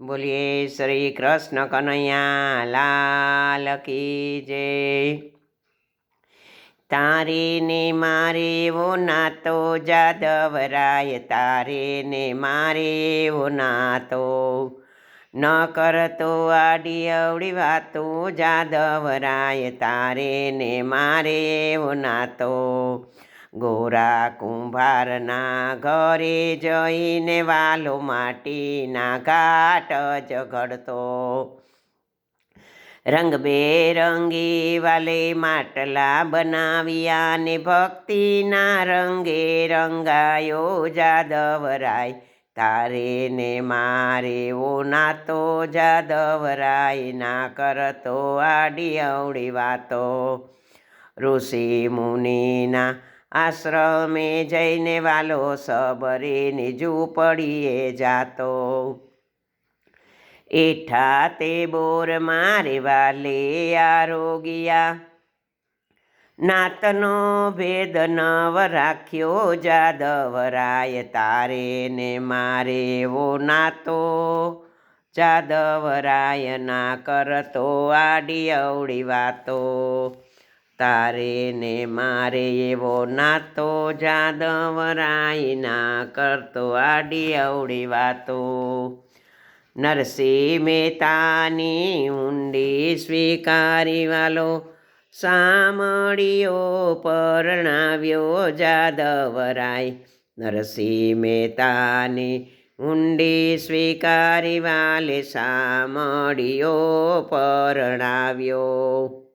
બોલીએ, શ્રી કૃષ્ણ કનૈયા, લાલ કી જય. તારે ને મારે વો નાતો જાદવરાય, તારે ને મારે વો નાતો ન કરતો આડી અવડી વાતો, જાદવરાય, તારે ને મારે વો નાતો ગોરા કુંભારના ઘરે જઈને વાલો માટીના ઘાટ ઝઘડતો રંગબેરંગી વાલે માટલા બનાવ્યા ને ભક્તિના રંગે રંગાયો જાદવરાય. તારે ને મારે ઓ નાતો જાદવરાય, ના કરતો આડી અવડી વાતો. ઋષિ મુનિના આશ્રમે જઈને વાલો સબરીની ઝૂંપડીએ જાતો. એઠા તે બોર મારે વાલે આરોગિયા. નાતનો ભેદ નવ રાખ્યો જાદવરાય તારે ને મારે એવો નાતો. જાદવરાય ના કરતો આડી અવડી વાતો. તારે ને મારે એવો નાતો જાદવરાય ના કરતો આડી અવડી વાતો. નરસિંહ મહેતાની ઊંડી સ્વીકારી વાલો સામળીઓ પરણાવ્યો જાદવરાય. નરસિંહ મહેતાની ઊંડી સ્વીકારી વાલે સામળીઓ પરણાવ્યો.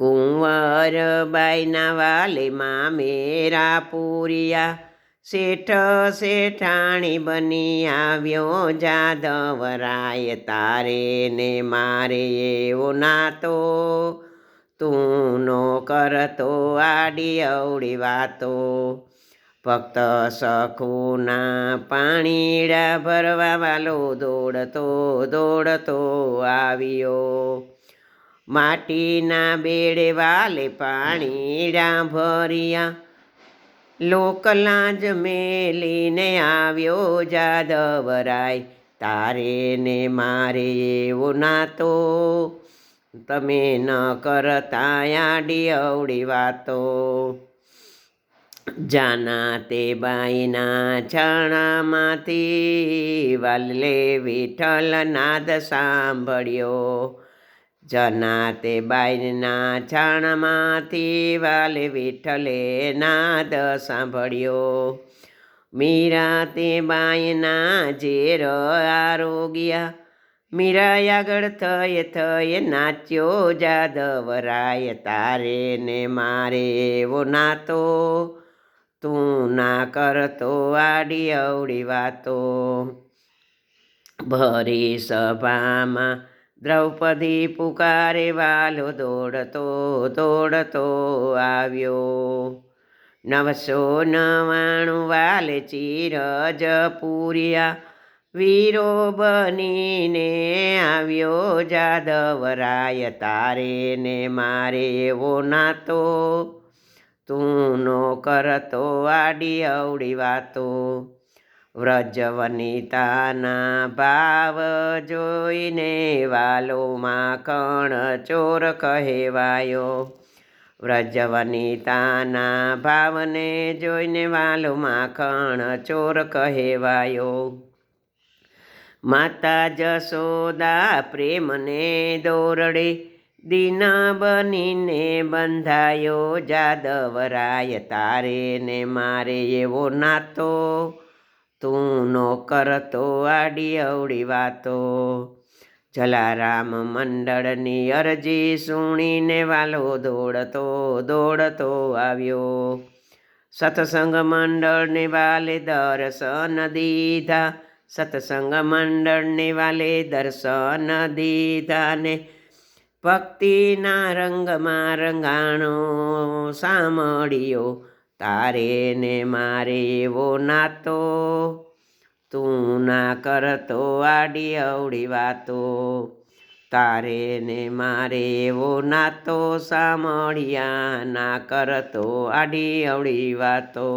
કુંવરબાઈના વાલીમાં મેરા પૂરિયા. શેઠ શેઠાણી બની આવ્યો જાદવરાય તારે ને મારે એવો નાતો. તું નો કરતો આડી અવડી વાતો. ફક્ત સખુના પાણીડા ભરવા વાલો દોડતો દોડતો આવ્યો. માટીના બેડે વાલે પાણીડા ભર્યા લોકલાજ મેલીને આવ્યો જાદવરાય, તારે ને મારે એવો નાતો. તમે ન કરતા આડી અવડી વાતો. જાના તે બાઈના છાણામાંથી વલ્લે વિઠ્ઠલ નાદ સાંભળ્યો. જના તે બાઈના છાણમાંથી વાલે વિઠલે નાદ સાંભળ્યો. મીરા તે બાઈના ઝેર આરોગ્યા. મીરા આગળ થયે થયે નાચ્યો જાદવરાય તારે ને મારે એવો નાતો. તું ના કરતો આડી અવડી વાતો. ભરી સભામાં દ્રૌપદી પુકારે વાલો દોડતો દોડતો આવ્યો. નવસો નવાણું વાલે ચીરજ પૂર્યા. વીરો બનીને આવ્યો જાદવરાય તારે ને મારે એવો નાતો. તું નો કરતો આડી અવડી વાતો. વ્રજવનિતાના ભાવ જોઈને વાલો માખણ ચોર કહેવાયો. વ્રજવનિતાના ભાવને જોઈને વાલો માખણ ચોર કહેવાયો. માતા જશોદા પ્રેમને દોરડે દિન બનીને બંધાયો. જાદવરાય તારે ને મારે એવો નાતો તું નો કરતો આડી અવડી વાતો. જલારામ મંડળની અરજી સુણીને વાલો દોડતો દોડતો આવ્યો. સત્સંગ મંડળને વાલે દર્શન દીધા. સત્સંગ મંડળને વાલે દર્શન દીધા ને ભક્તિના રંગમાં રંગાણો સાંભળ્યો. તારે ને મારે એવો નાતો. તું ના કરતો આડી અવડી વાતો. તારે ને મારે એવો નાતો સાંભળ્યા ના કરતો આડી અવળી વાતો.